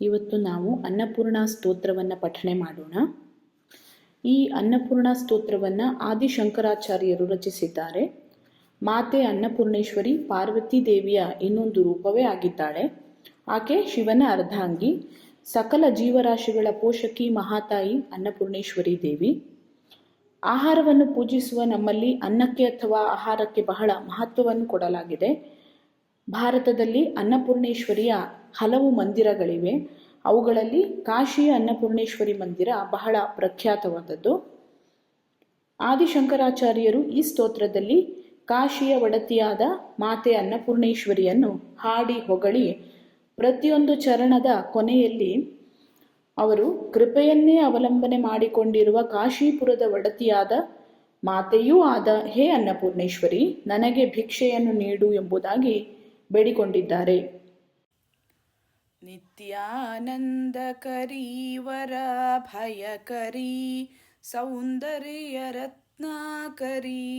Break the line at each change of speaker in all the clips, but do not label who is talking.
ಇವತ್ತು ನಾವು ಅನ್ನಪೂರ್ಣ ಸ್ತೋತ್ರವನ್ನು ಪಠಣೆ ಮಾಡೋಣ. ಈ ಅನ್ನಪೂರ್ಣ ಸ್ತೋತ್ರವನ್ನು ಆದಿಶಂಕರಾಚಾರ್ಯರು ರಚಿಸಿದ್ದಾರೆ. ಮಾತೆ ಅನ್ನಪೂರ್ಣೇಶ್ವರಿ ಪಾರ್ವತಿ ದೇವಿಯ ಇನ್ನೊಂದು ರೂಪವೇ ಆಗಿದ್ದಾಳೆ. ಆಕೆ ಶಿವನ ಅರ್ಧಾಂಗಿ, ಸಕಲ ಜೀವರಾಶಿಗಳ ಪೋಷಕಿ ಮಹಾತಾಯಿ ಅನ್ನಪೂರ್ಣೇಶ್ವರಿ ದೇವಿ. ಆಹಾರವನ್ನು ಪೂಜಿಸುವ ನಮ್ಮಲ್ಲಿ ಅನ್ನಕ್ಕೆ ಅಥವಾ ಆಹಾರಕ್ಕೆ ಬಹಳ ಮಹತ್ವವನ್ನು ಕೊಡಲಾಗಿದೆ. ಭಾರತದಲ್ಲಿ ಅನ್ನಪೂರ್ಣೇಶ್ವರಿಯ ಹಲವು ಮಂದಿರಗಳಿವೆ. ಅವುಗಳಲ್ಲಿ ಕಾಶಿಯ ಅನ್ನಪೂರ್ಣೇಶ್ವರಿ ಮಂದಿರ ಬಹಳ ಪ್ರಖ್ಯಾತವಾದದ್ದು. ಆದಿಶಂಕರಾಚಾರ್ಯರು ಈ ಸ್ತೋತ್ರದಲ್ಲಿ ಕಾಶಿಯ ಒಡತಿಯಾದ ಮಾತೆ ಅನ್ನಪೂರ್ಣೇಶ್ವರಿಯನ್ನು ಹಾಡಿ ಹೊಗಳಿ ಪ್ರತಿಯೊಂದು ಚರಣದ ಕೊನೆಯಲ್ಲಿ ಅವರು ಕೃಪೆಯನ್ನೇ ಅವಲಂಬನೆ ಮಾಡಿಕೊಂಡಿರುವ ಕಾಶೀಪುರದ ಒಡತಿಯಾದ ಮಾತೆಯೂ ಆದ, ಹೇ ಅನ್ನಪೂರ್ಣೇಶ್ವರಿ, ನನಗೆ ಭಿಕ್ಷೆಯನ್ನು ನೀಡು ಎಂಬುದಾಗಿ ಬೇಡಿಕೊಂಡಿದ್ದಾರೆ
ನಿತ್ಯಾನಂದಕರೀ ವರ ಭಯಕರೀ ಸೌಂದರ್ಯ ರತ್ನಾಕರೀ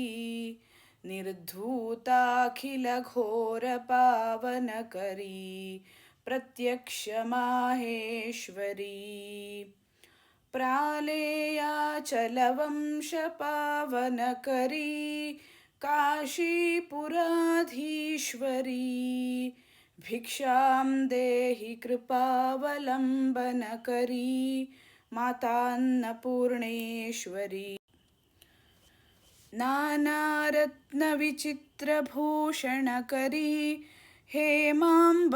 ನಿರ್ಧೂತಾಖಿಲ ಘೋರ ಪಾವನಕರೀ ಪ್ರತ್ಯಕ್ಷ ಮಾಹೇಶ್ವರಿ ಪ್ರಾಲೇಯಾಚಲವಂಶ ಪಾವನಕರೀ काशीपुराधीश्वरी। भिक्षां देहि कृपावलम्बनकरी मातान्नपूर्णेश्वरी। नानारत्नविचित्रभूषणकरी हेमाम्बराडम्बरी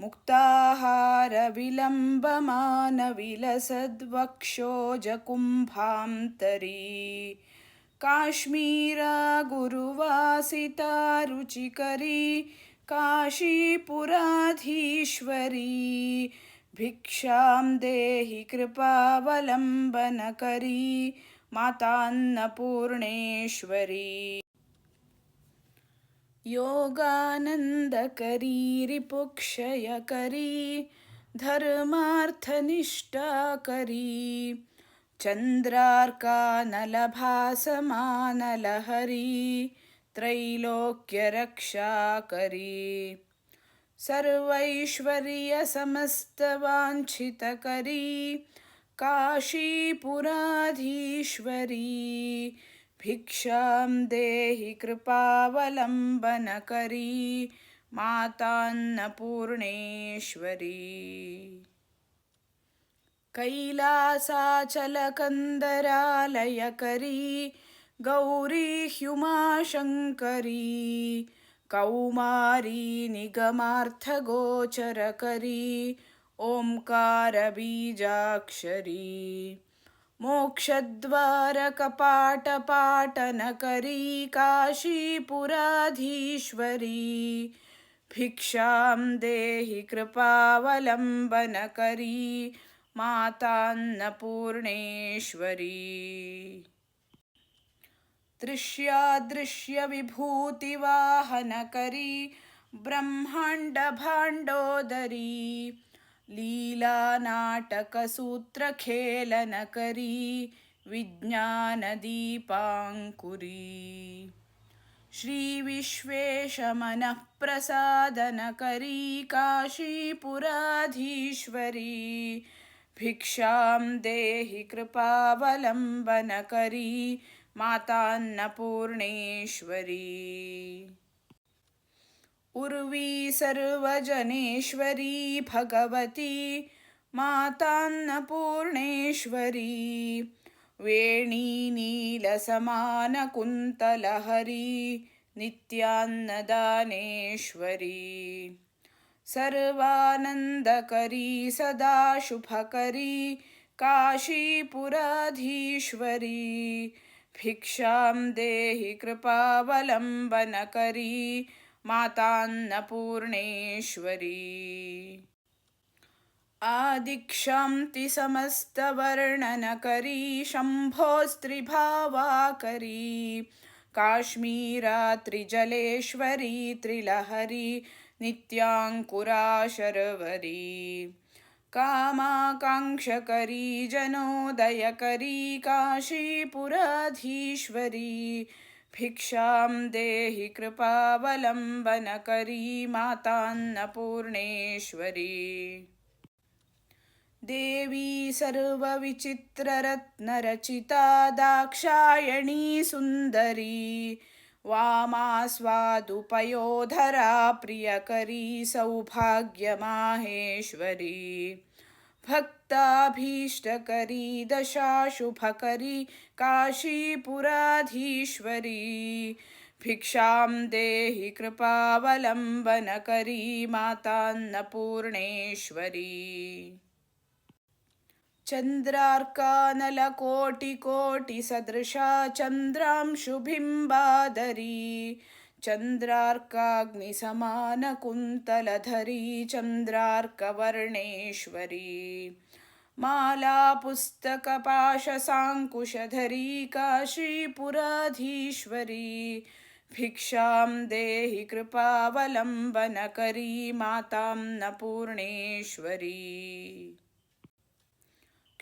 मुक्ताहारविलम्बमानविलसद्वक्षोजकुम्भान्तरी काश्मीरा गुरुवासिता रुचिकरी काशीपुराधीश्वरी। भिक्षां देहि कृपावलम्बनकरी मातान्नपूर्णेश्वरी। योगानन्दकरी रिपुक्षयकरी धर्मार्थनिष्ठाकरी चन्द्रार्कानलभासमानलहरी त्रैलोक्यरक्षाकरी। सर्वैश्वर्यसमस्तवाञ्छितकरी काशीपुराधीश्वरी। भिक्षां देहि कृपावलम्बनकरी मातान्नपूर्णेश्वरी। कैलासाचलकन्दरालयकरी गौरी ह्युमाशङ्करी कौमारी निगमार्थगोचरकरी ओङ्कारबीजाक्षरी मोक्षद्वारकपाटपाटनकरी काशीपुराधीश्वरी भिक्षां देहि कृपावलम्बनकरी मातान्नपूर्णेश्वरी। दृश्यादृश्यविभूतिवाहनकरी ब्रह्माण्डभाण्डोदरी लीलानाटकसूत्रखेलनकरी विज्ञानदीपाङ्कुरी। श्रीविश्वेशमनःप्रसादनकरी काशीपुराधीश्वरी भिक्षां देहि कृपावलम्बनकरी मातान्नपूर्णेश्वरी। उर्वी सर्वजनेश्वरी भगवती मातान्नपूर्णेश्वरी। वेणी नीलसमानकुन्तलहरी नित्यान्नदानेश्वरी सर्वानन्दकरी सदा शुभकरी काशीपुराधीश्वरी। भिक्षां देहि कृपावलम्बनकरी मातान्नपूर्णेश्वरी। आदिक्षान्ति समस्तवर्णनकरी शम्भोस्त्रिभावाकरी काश्मीरा त्रिजलेश्वरी त्रिलहरी नित्याङ्कुरा शर्वरी कामाकाङ्क्षकरी जनोदयकरी काशीपुराधीश्वरी। भिक्षां देहि कृपावलम्बनकरी मातान्नपूर्णेश्वरी। देवी सर्वविचित्ररत्नरचिता दाक्षायणी सुन्दरी वामा स्वादुपयोधरा प्रियकरी सौभाग्यमाहेश्वरी। भक्ताभीष्टकरी दशाशुभकरी काशीपुराधीश्वरी। भिक्षां देहि कृपावलम्बनकरी मातान्नपूर्णेश्वरी। चन्द्रार्कानलकोटिकोटिसदृशा चन्द्रांशुबिम्बादरी चन्द्रार्काग्निसमानकुन्तलधरी चन्द्रार्कवर्णेश्वरी। मालापुस्तकपाशसाङ्कुशधरी काशीपुराधीश्वरी। भिक्षां देहि कृपावलम्बनकरी मातां न पूर्णेश्वरी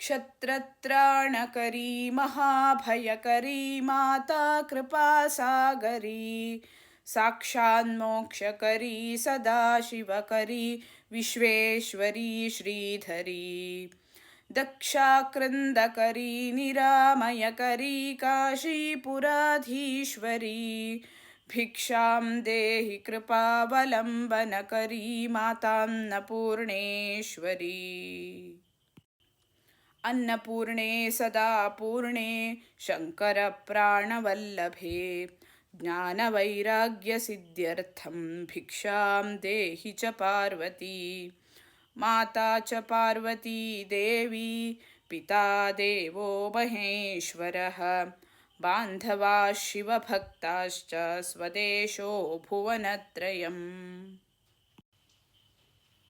क्षत्रत्राणकरी महाभयकरी माता कृपासागरी साक्षान्मोक्षकरी सदाशिवकरी विश्वेश्वरी श्रीधरी दक्षाकृन्दकरी निरामयकरी काशीपुराधीश्वरी भिक्षां देहि कृपावलम्बनकरी मातान्नपूर्णेश्वरी। अन्नपूर्णे सदा पूर्णे शङ्करप्राणवल्लभे ज्ञानवैराग्यसिद्ध्यर्थं भिक्षां देहि च पार्वती। माता च पार्वती देवी पिता देवो महेश्वरः। बान्धवाः शिवभक्ताश्च स्वदेशो भुवनत्रयम्